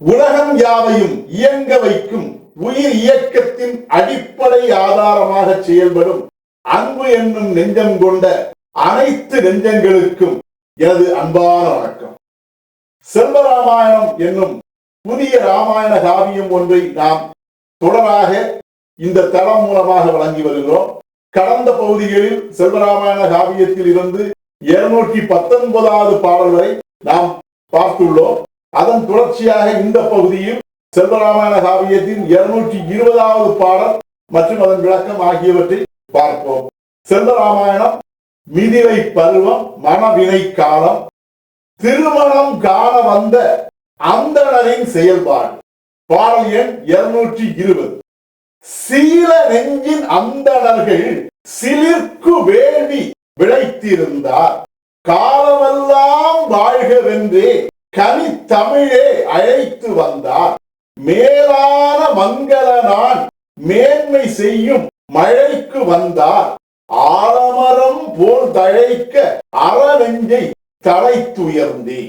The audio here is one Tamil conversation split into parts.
உலகம் யாவையும் இயங்க வைக்கும் உயிர் இயக்கத்தின் அடிப்படை ஆதாரமாக செயல்படும் அன்பு என்னும் நெஞ்சம் கொண்ட அனைத்து நெஞ்சங்களுக்கும் எனது அன்பான வணக்கம். செல்வராமாயணம் என்னும் புதிய ராமாயண காவியம் ஒன்றை நாம் தொடராக இந்த தளம் மூலமாக வழங்கி வருகிறோம். கடந்த பகுதிகளில் செல்வராமாயண காவியத்தில் இருந்து இருநூற்றி பத்தொன்பதாவது பாடல் வரை நாம் பார்த்துள்ளோம். அதன் தொடர்ச்சியாக இந்த பகுதியில் செல்வராமாயண காவியத்தின் இருநூற்றி இருபதாவது பாடல் மற்றும் அதன் விளக்கம் ஆகியவற்றை பார்ப்போம். செல்வராமாயணம் மிதிலை பருவம் மனவினை காலம் திருமணம் காண வந்த அந்தணரின் செயல்பாடு. பாடல் எண் இருநூற்றி இருபது. சீல நெஞ்சின் அந்தணர்கள் சிலிர்க்கு வேண்டி விளைத்திருந்தார். காலமெல்லாம் வாழ்கவென்றே கனி தமிழே அழைத்து வந்தார். மேலான மங்கள நான் மேன்மை செய்யும் மழைக்கு வந்தார். ஆலமரம் போல் தழைக்க அறவெஞ்சை தலைத்துயர்ந்தி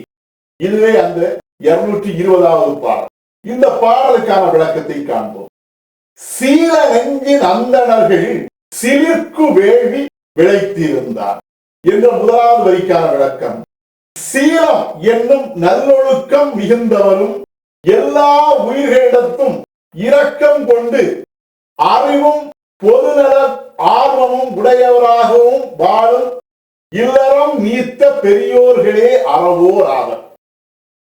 இதுவே அந்த இருநூற்றி இருபதாவது பாடல். இந்த பாடலுக்கான விளக்கத்தை காண்போம். சீல நெஞ்சின் அந்தணர்கள் சிலிர்க்கு வேள்வி விளைத்திருந்தார். என்ற முதலாவது வரிக்கான விளக்கம் சீலம் என்னும் நல்லொழுக்கம் மிகுந்தவரும் எல்லா உயிர்களிடத்தும் இரக்கம் கொண்டு அறிவும் பொதுநல ஆர்வமும் உடையவராகவும் வாழும் இல்லறம் நீத்த பெரியோர்களே அறவோர் ஆவர்.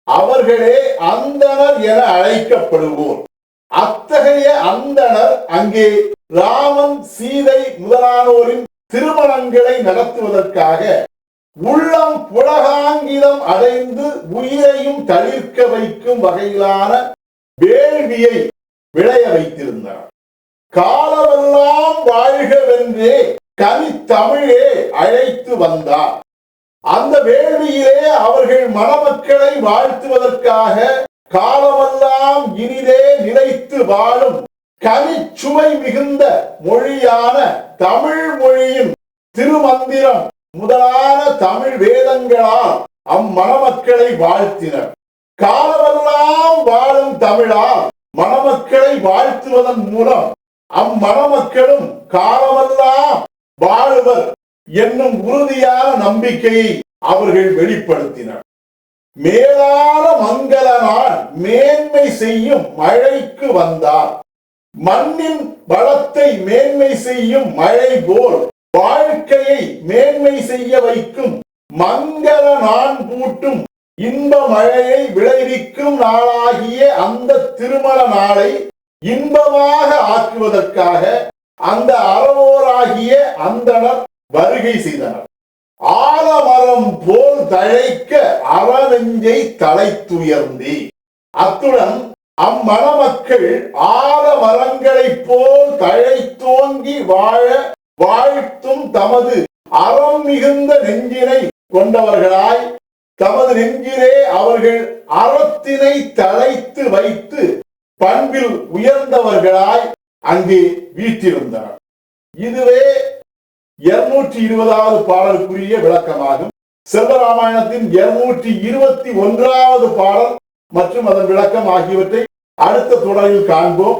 அவர்களே அந்தணர் என அழைக்கப்படுவோர். அத்தகைய அந்தணர் அங்கே ராமன் சீதை முதலானோரின் திருமணங்களை நடத்துவதற்காக உள்ளம் புலகாங்கிதம் அடைந்து உயிரையும் தளிர்க்க வைக்கும் வகையிலான வேள்வியை விளைய வைத்திருந்தார். காலமெல்லாம் வாழ்கவென்றே கவி தமிழே அழைத்து வந்தார். அந்த வேள்வியிலே அவர்கள் மணமக்களை வாழ்த்துவதற்காக காலமெல்லாம் இனிதே நிலைத்து வாழும் கனிச்சுவை மிகுந்த மொழியான தமிழ் மொழியின் திருமந்திரம் முதலான தமிழ் வேதங்களால் அம்மணமக்களை வாழ்த்தினர். காலமெல்லாம் வாழும் தமிழால் மணமக்களை வாழ்த்துவதன் மூலம் அம்மணமக்களும் காலமெல்லாம் வாழுவர் என்னும் உறுதியான நம்பிக்கையை அவர்கள் வெளிப்படுத்தினர். மேலான மங்கள நாள் மேன்மை செய்யும் மழைக்கு வந்தார். மண்ணின் பலத்தை மேன்மை செய்யும் மழை போல் வாழ்க்கையை மேன்மை செய்ய வைக்கும் மங்கள நான் பூட்டும் இன்ப மழையை விளைவிக்கும் நாளாகிய அந்த திருமண நாளை இன்பமாக ஆக்குவதற்காக அந்த அறவோராகிய அந்தனர் வருகை செய்தனர். ஆலமரம் போல் தழைக்க அறநெஞ்சை தலைத்துயர்ந்தி. அத்துடன் அம்மணமக்கள் ஆலமரங்களைப் போல் தழைத்தோங்கி வாழ வாழ்த்தும் தமது அறம் மிகுந்த நெஞ்சினை கொண்டவர்களாய் தமது நெஞ்சிலே அவர்கள் அறத்தினை தழைத்து வைத்து பண்பில் உயர்ந்தவர்களாய் அங்கே வீற்றிருந்தனர். இதுவே இருநூற்றி இருபதாவது பாடலுக்குரிய விளக்கமாகும். செல்வராமாயணத்தின் இருநூற்றி இருபத்தி ஒன்றாவது பாடல் மற்றும் அதன் விளக்கம் ஆகியவற்றை அடுத்த தொடரில் காண்போம்.